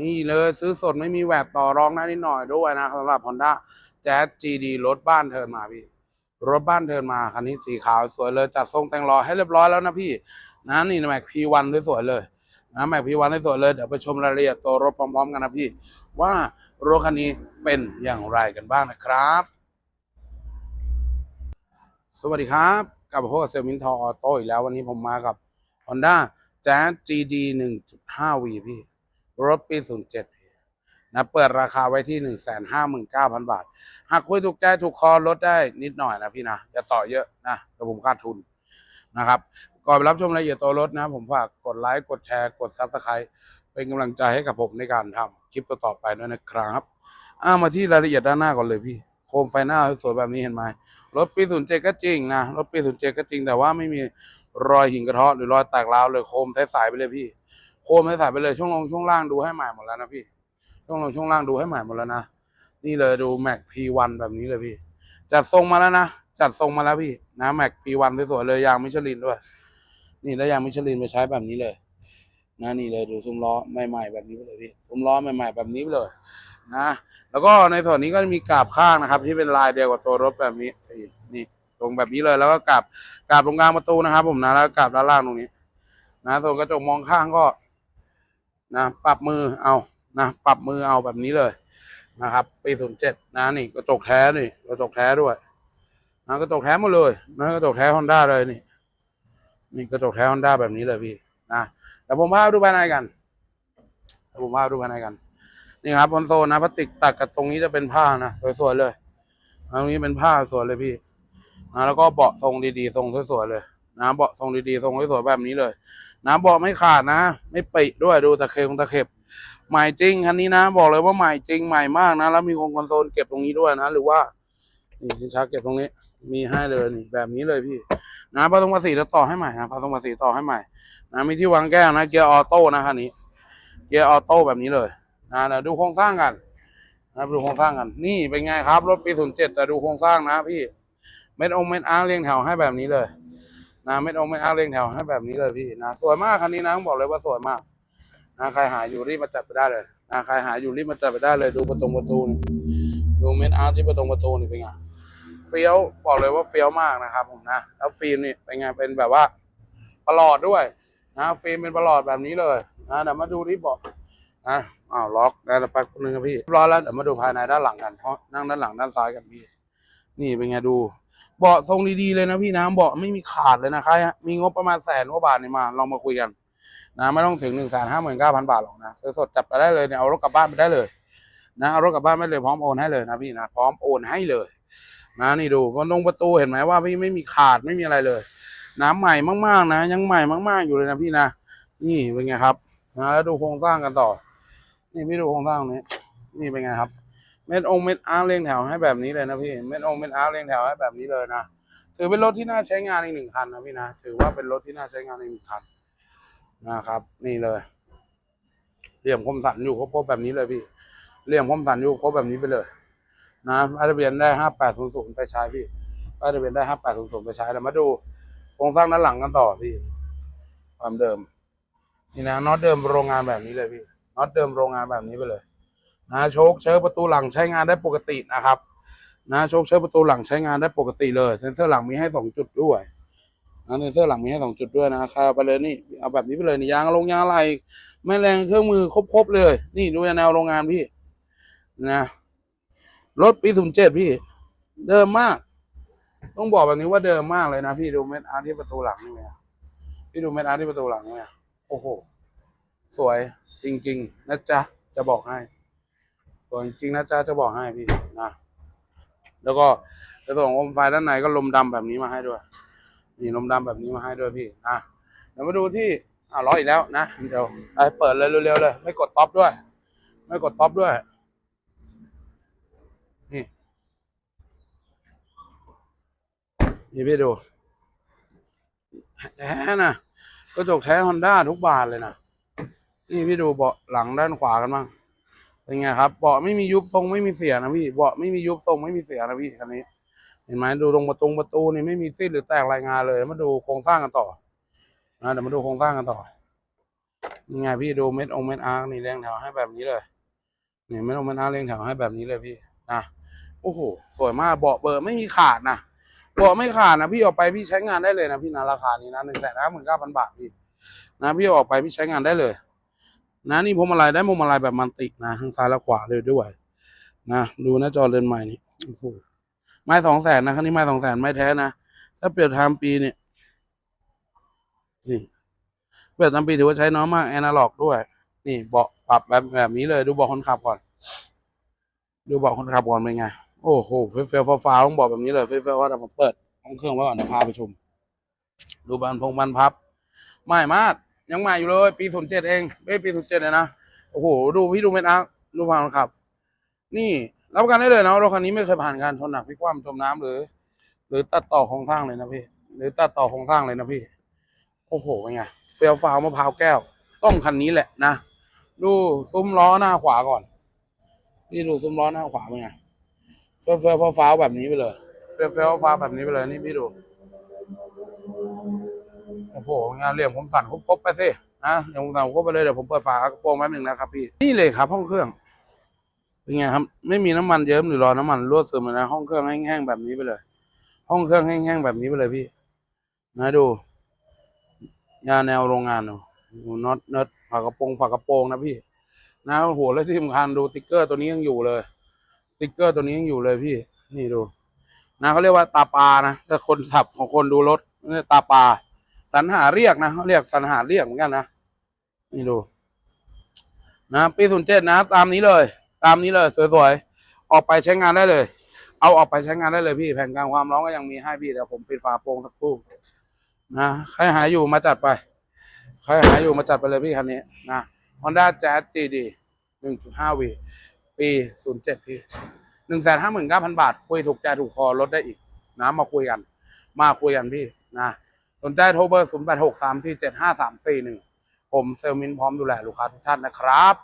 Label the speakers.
Speaker 1: นี่เลยซื้อสดไม่มีแหวกต่อรองได้นิดหน่อยด้วยนะสำหรับ Honda Jazz GD รถบ้านเทินมาพี่ รถบ้านเทินมาคันนี้สีขาวสวยเลยจัดทรงแต่งล้อให้เรียบร้อยแล้วนะพี่ นะนี่แม็กพีวันสวยเลยนะแม็กพีวันสวยเลยเดี๋ยวไปชมรายละเอียดตัวรถพร้อมๆกันนะพี่ ว่ารถคันนี้เป็นอย่างไรกันบ้างนะครับ สวัสดีครับกลับมาพบกับเซลมินทอออโต้อีกแล้ววันนี้ผมมากับ Honda Jazz GD 1.5V พี่ รถปี 07นะเปิดราคาไว้ที่ 159,000 บาท หากคุยถูกใจถูกคอลดได้นิดหน่อยนะพี่นะอย่าต่อเยอะนะแต่ผมขาดทุนนะครับก่อนไปรับชมรายละเอียดตัวรถนะ ผมฝากกดไลค์กดแชร์กดซับสไคร b e เป็นกำลังใจให้กับผมในการทำคลิปต่อๆไปด้วยนะครับอามาที่รายละเอียดด้านหน้าก่อนเลยพี่โคมไฟหน้าสวยแบบนี้เห็นไหมรถปี 07 ก็จริงนะ รถปี 07 ก็จริงแต่ว่าไม่มีรอยหินกระเทาะหรือรอยแตกร้าวเลยโคมใสๆไปเลยพี่ คมให้สๆไปเลยช่วงลงช่วงล่างดูให้ใหม่หมดแล้วนะพี่ ช่วงลงช่วงล่างดูให้ใหม่หมดแล้วนะ นี่เลยดูแม็ก P1 แบบนี้เลยพี่ จัดทรงมาแล้วนะ จัดทรงมาแล้วพี่ นะแม็ก P1 สวยๆเลยยางมิชลินด้วย นี่แล้วยางมิชลินไปใช้แบบนี้เลย นะนี่เลยดูซุ้มล้อใหม่ๆแบบนี้ไปเลยพี่ ซุ้มล้อใหม่ ๆ แบบนี้ไปเลย นะ แล้วก็ในส่วนนี้ก็จะมีกาบข้างนะครับ ที่เป็นลายเดียวกับตัวรถแบบนี้นี่ตรงแบบนี้เลยแล้วก็กาบกาบตรงกลางประตูนะครับ ผมนะแล้วก็กาบด้านล่างตรงนี้ นะส่วนกระจกมองข้างก็ นะปรับมือเอานะปรับมือเอาแบบนี้เลยนะครับ ปีศูนย์เจ็ดนะนี่กระจกแท้นี่กระจกแท้ด้วยนะกระจกแท้หมดเลยนะกระจกแท้ฮอนด้าเลยนี่นี่กระจกแท้ฮอนด้าแบบนี้เลยพี่นะแต่ผมพาดูภายในกันเดี๋ยวผมพาดูภายในกัน นี่ครับคอนโซลนะพลาสติกตัดกับตรงนี้จะเป็นผ้านะสวยๆเลยตรงนี้เป็นผ้าสวยเลยพี่นะแล้วก็เบาะทรงดีๆทรงสวยๆเลย นะเบาะทรงดีๆทรงสวยๆแบบนี้เลยนะเบาะไม่ขาดนะ ไม่ปิด้วยดูตะเข็บตะเข็บใหม่จริงคันนี้นะ บอกเลยว่าใหม่จริงใหม่มากนะ แล้วมีคงคอนโซลเก็บตรงนี้ด้วยนะ หรือว่านี่ชิ้นชักเก็บตรงนี้ มีให้เลยนี่แบบนี้เลยพี่นะพาตรงภาษีจะต่อให้ใหม่นะพาตรงภาษีต่อให้ใหม่นะมีที่วางแก้วนะเกียร์ออโต้นะคันนี้เกียร์ออโต้แบบนี้เลยนะเดี๋ยวดูโครงสร้างกันนะดูโครงสร้างกัน นี่เป็นไงครับรถปีศูนย์เจ็ดแต่ดูโครงสร้างนะพี่เม็ดองค์เม็ดอาร์เรียงแถวให้แบบนี้เลย นะเม็ดองค์เม็ดอาร์เรียงแถวให้แบบนี้เลยพี่นะสวยมากคันนี้นะต้องบอกเลยว่าสวยมากนะใครหาอยู่รีบมาจัดไปได้เลยนะใครหาอยู่รีบมาจัดไปได้เลยดูประตูประตูนี่ดูเม็ดอาร์ที่ประตูประตูนี่เป็นไงเฟี้ยวบอกเลยว่าเฟี้ยวมากนะครับผมนะแล้วฟิล์มนี่เป็นไงเป็นแบบว่าประหลอดด้วยนะฟิล์มเป็นประหลอดแบบนี้เลยนะเดี๋ยวมาดูที่เบาะนะอ้าวล็อกได้แล้วแป๊บนึงครับพี่ร้อยแล้วเดี๋ยวมาดูภายในด้านหลังกันเพราะนั่งด้านหลังด้านซ้ายกันพี่ นี่เป็นไงดู เบาะทรงดีๆเลยนะพี่นะเบาะไม่มีขาดเลยนะใครฮะมีงบประมาณแสนกว่าบาทนี่มาลองมาคุยกันนะไม่ต้องถึงหนึ่งแสนห้าหมื่นเก้าพันบาทหรอกนะซื้อสดจับไปได้เลยเนี่ยเอารถกลับบ้านไปได้เลย นะเอารถกลับบ้านไม่เลยพร้อมโอนให้เลยนะพี่นะพร้อมโอนให้เลยนะนี่ดูประตูประตูเห็นไหมว่าพี่ไม่มีขาดไม่มีอะไรเลย น้ำใหม่มากๆนะ ยังใหม่มาก ๆอยู่เลยนะพี่นะนี่เป็นไงครับนะแล้วดูโครงสร้างกันต่อ นี่พี่ดูโครงสร้างนี้นี่เป็นไงครับ เม็ดองเม็ดอาร์เรียงแถวให้แบบนี้เลยนะพี่เม็ดองเม็ดอาร์เรียงแถวให้แบบนี้เลยนะถือเป็นรถที่น่าใช้งานอีกหนึ่งคันนะพี่นะถือว่าเป็นรถที่น่าใช้งานอีกหนึ่งคันนะครับ นี่เลยเหลี่ยมคมสันอยู่ครบๆแบบนี้เลยพี่เหลี่ยมคมสันอยู่ครบแบบนี้ไปเลย นะป้ายทะเบียนได้ห้าแปดศูนย์ศูนย์ไปใช้พี่ป้ายทะเบียนได้ห้าแปดศูนย์ศูนย์ไปใช้แล้วมาดูโครงสร้างด้านหลังกันต่อพี่ ความเดิม นี่นะน็อตเดิมโรงงานแบบนี้เลยพี่น็อตเดิมโรงงานแบบนี้ไปเลย นะโชคเชิญประตูหลังใช้งานได้ปกตินะครับนะโชคเชิญประตูหลังใช้งานได้ปกติเลยเซ็นเซอร์หลังมีให้สองจุดด้วยนะเซ็นเซอร์หลังมีให้สองจุดด้วยนะครเอาไปเลยนี่เอาแบบนี้ไปเลยนี่ยางลงยางอะไรแม่แรงเครื่องมือครบๆเลย นี่ดูแนวโรงงานพี่นะรถปีศูนย์เจ็ดพี่ เดิมมาก ต้องบอกแบบนี้ว่าเดิมมากเลยนะพี่ดูเม็ดอาร์ที่ประตูหลังนี่ไหมพี่ดูเม็ดอาร์ที่ประตูหลังไหมโอ้โห สวยจริง ๆ นะจ๊ะ จะบอกให้ สวจริงนะจ๊ะจะบอกให้พี่นะแล้วก็ในส่วนของโคมไฟด้านในก็ลมดำแบบนี้มาให้ด้วยนี่ลมดำแบบนี้มาให้ด้วยพี่นะเดี๋ยวมาดูที่อ่าล้อยอีกแล้วนะเดี๋ยวไปเปิดเลยเร็วๆเลย ไม่กดท็อปด้วย ไม่กดท็อปด้วยนี่นี่พี่ดูแท้นะกระจกแท้ฮอนด้าทุกบานเลยนะนี่พี่ดูเบาะหลังด้านขวากันบ้าง เป็นไงครับเบาะไม่มียุบทรงไม่มีเสียนะพี่เบาะไม่มียุบทรงไม่มีเสียนะพี่คันนี้ เห็นไหมดูตรงประตูประตูนี่ไม่มีซีดหรือแตกรายงานเลยมาดูโครงสร้างกันต่อนะเดี๋ยวมาดูโครงสร้างกันต่อยังไงพี่ดูเม็ดองเม็ดอาร์นี่เรียงแถวให้แบบนี้เลยนี่เม็ดองเม็ดอาร์เรียงแถวให้แบบนี้เลยพี่นะโอ้โหสวยมากเบาะเบอร์ไม่มีขาดนะเบาะไม่ขาดนะพี่ออกไปพี่ใช้งานได้เลยนะพี่นะราคานี้นะหนึ่งแสนห้าหมื่นเก้าพันบาทพี่นะพี่ออกไปพี่ใช้งานได้เลย นะนี่พวงมาลัยได้พวงมาลัยแบบมันตินะทั้งซ้ายและขวาเลยด้วยนะดูหน้าจอเรือนใหม่นี่โอ้โหไม้สองแสนนะคันนี้ไม้สองแสนไม่แท้นะถ้าเปรียบไทม์ปีเนี่ยนี่เปรียบไทม์ปีถือว่าใช้น้อยมากแอนาล็อกด้วย นี่เบาะปรับแบบแบบนี้เลยดูเบาะคนขับก่อน ดูเบาะคนขับก่อนเป็นไงโอ้โหเฟลเฟลฟ้าๆต้องบอกแบบนี้เลยเฟลเฟลว่าแต่ผมเปิดห้องเครื่องไว้ก่อนเดี๋ยวพาไปชม ดูบานพงบานพับใหม่มาก ยังใหม่อยู่เลย ปีศูนย์เจ็ดเองเอ้ยปีศูนย์เจ็ดเลยนะโอ้โหดูพี่ดูเม็ดอาร์คดูผ่านคนขับ นี่รับประกันได้เลยนะรถคันนี้ไม่เคยผ่านการชนหนักพลิกคว่ำจมน้ำหรือ หรือตัดต่อโครงสร้างเลยนะพี่ หรือตัดต่อโครงสร้างเลยนะพี่ โอ้โหเป็นไงเฟลฟาวมะพร้าวแก้ว ต้องคันนี้แหละนะดูซุ้มล้อหน้าขวาก่อนนี่ดูซุ้มล้อหน้าขวาเป็นไงเฟลเฟลฟ้าวแบบนี้ไปเลยเฟลเฟลฟ้าวแบบนี้ไปเลยนี่พี่ดู โอ้โหงานเหลี่ยมผมสั่นครบๆไปสินะยวผมสั่นครบไปเลยเดี๋ยวผมเปิดฝากระโปรงแป๊บหนึ่งนะครับพี่นี่เลยครับห้องเครื่องเป็นไงครับ ไม่มีน้ำมันเยิ้มหรือรอน้ำมันรั่วซึมนะห้องเครื่องแห้งๆแบบนี้ไปเลย ห้องเครื่องแห้งๆแบบนี้ไปเลยพี่ นะดูยาแนวโรงงานดูน็อตเน็ตฝากระโปรงฝากระโปรงนะพี่ นะโหแล้วที่สำคัญดูติ๊กเกอร์ตัวนี้ยังอยู่เลย ติ๊กเกอร์ตัวนี้ยังอยู่เลยพี่ นี่ดู นะเขาเรียกว่าตาปลานะถ้าคนขับของคนดูรถนี่ตาปลา สรรหาเรียกนะเขาเรียกสรรหาเรียกเหมือนกันนะนี่ดู นะปีศูนย์เจ็ดนะ ตามนี้เลย ตามนี้เลย สวยๆ ออกไปใช้งานได้เลย เอาออกไปใช้งานได้เลยพี่ แผ่นกลางความร้อนก็ยังมีให้พี่เดี๋ยวผมปิดฝาโปร่งสักครู่นะใครหาอยู่มาจัดไปใครหาอยู่มาจัดไปเลยพี่คันนี้นะ Honda Jazz GD 1.5 V ปี 07 พี่หนึ่งแสนห้าหมื่นเก้าพันบาท คุยถูกใจถูกคอลดได้อีกนะมาคุยกัน มาคุยกันพี่นะ สนใจโทรเบอร์ 0 8 6 3 4 7 5 3 4 1 ผมเซลมินพร้อมดูแลลูกค้าทุกท่านนะครับ